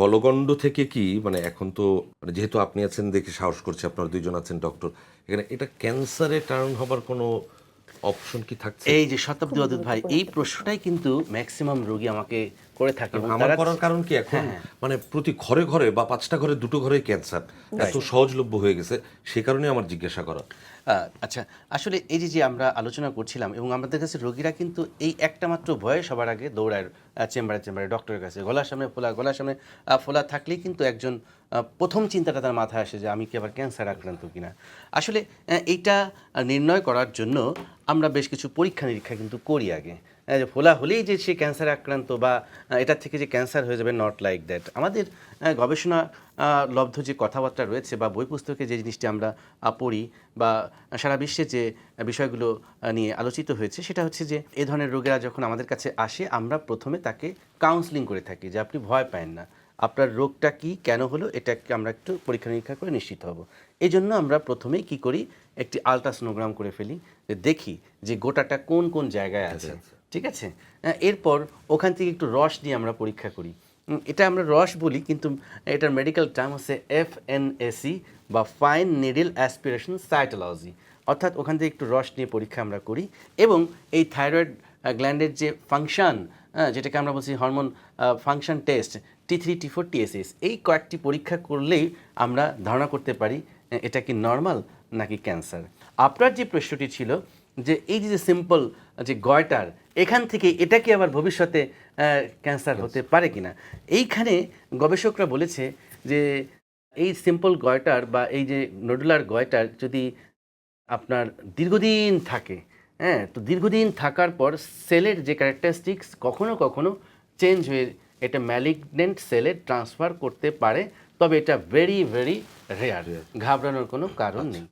গলগণ্ড থেকে কি মানে এখন তো মানে যেহেতু আপনি আছেন দেখে সাহস করছে, আপনার দুইজন আছেন ডক্টর এখানে এটা ক্যান্সারে টার্ন হবার কোনো অপশন কি থাকছে? এই যে শতাব্দী ভাই, এই প্রশ্নটাই কিন্তু ম্যাক্সিমাম রোগী আমাকে করে থাকে আমার করার কারণ কি এখন? হ্যাঁ, মানে প্রতি ঘরে ঘরে বা পাঁচটা ঘরে দুটো ঘরে ক্যান্সার। এত সহজলভ্য হয়ে গেছে সে কারণে আমার জিজ্ঞাসা করা। আচ্ছা আসলে এই যে যে আমরা আলোচনা করছিলাম এবং আমাদের কাছে রোগীরা কিন্তু এই একটা মাত্র ভয়ে সবার আগে দৌড়ায় চেম্বারে চেম্বারে ডক্টরের কাছে। গলার সামনে ফোলা গলার সামনে ফোলা থাকলেই কিন্তু একজন প্রথম চিন্তাটা তার মাথায় আসে যে আমি কি আবার ক্যান্সার আক্রান্ত কিনা? আসলে এইটা নির্ণয় করার জন্য আমরা বেশ কিছু পরীক্ষা নিরীক্ষা কিন্তু করি আগে। ফোলা হলেই যে সে ক্যান্সার আক্রান্ত বা এটার থেকে যে ক্যান্সার হয়ে যাবে নট লাইক দ্যাট আমাদের গবেষণা লব্ধ যে কথাবার্তা রয়েছে বা বই পুস্তকে যে জিনিসটি আমরা পড়ি বা সারা বিশ্বে যে বিষয়গুলো নিয়ে আলোচিত হয়েছে, সেটা হচ্ছে যে, এ ধরনের রোগীরা যখন আমাদের কাছে আসে, আমরা প্রথমে তাকে কাউন্সিলিং করে থাকি যে, আপনি ভয় পায় না। আপনার রোগটা কি, কেন হলো, এটাকে আমরা একটু পরীক্ষা নিরীক্ষা করে নিশ্চিত হব। এই জন্য আমরা প্রথমেই কি করি, একটি আলট্রাসোনোগ্রাম করে ফেলি দেখি যে গোটাটা কোন কোন জায়গায় আছে। ঠিক আছে? এরপর ওখান থেকে একটু রস নিয়ে আমরা পরীক্ষা করি। এটা আমরা রস বলি, কিন্তু এটার মেডিকেল টার্ম হচ্ছে এফ এন এসি বা ফাইন নিডল অ্যাসপিরেশন সাইটোলজি অর্থাৎ ওখান থেকে একটু রস নিয়ে পরীক্ষা আমরা করি এবং এই থাইরয়েড গ্ল্যান্ডের যে ফাংশন যেটাকে আমরা বলছি hormone function test T three T four TSH এই কয়েকটি পরীক্ষা করলেই আমরা ধারণা করতে পারি এটা কি নর্মাল নাকি ক্যান্সার আপনার যে প্রশ্নটি ছিল যে এই যে সিম্পল যে গয়টার এখান থেকে এটা কি আবার ভবিষ্যতে ক্যান্সার হতে পারে কিনা? এইখানে গবেষকরা বলেছে যে এই সিম্পল গয়টার বা এই যে নডুলার গয়টার যদি আপনার দীর্ঘদিন থাকে হ্যাঁ তো দীর্ঘদিন থাকার পর সেলের যে ক্যারেক্টারিস্টিক্স কখনো কখনো চেঞ্জ হয়ে এটা ম্যালিগনেন্ট সেলে ট্রান্সফার করতে পারে তবে এটা ভেরি ভেরি রেয়ার ঘাবড়ানোর কোনো কারণ নেই।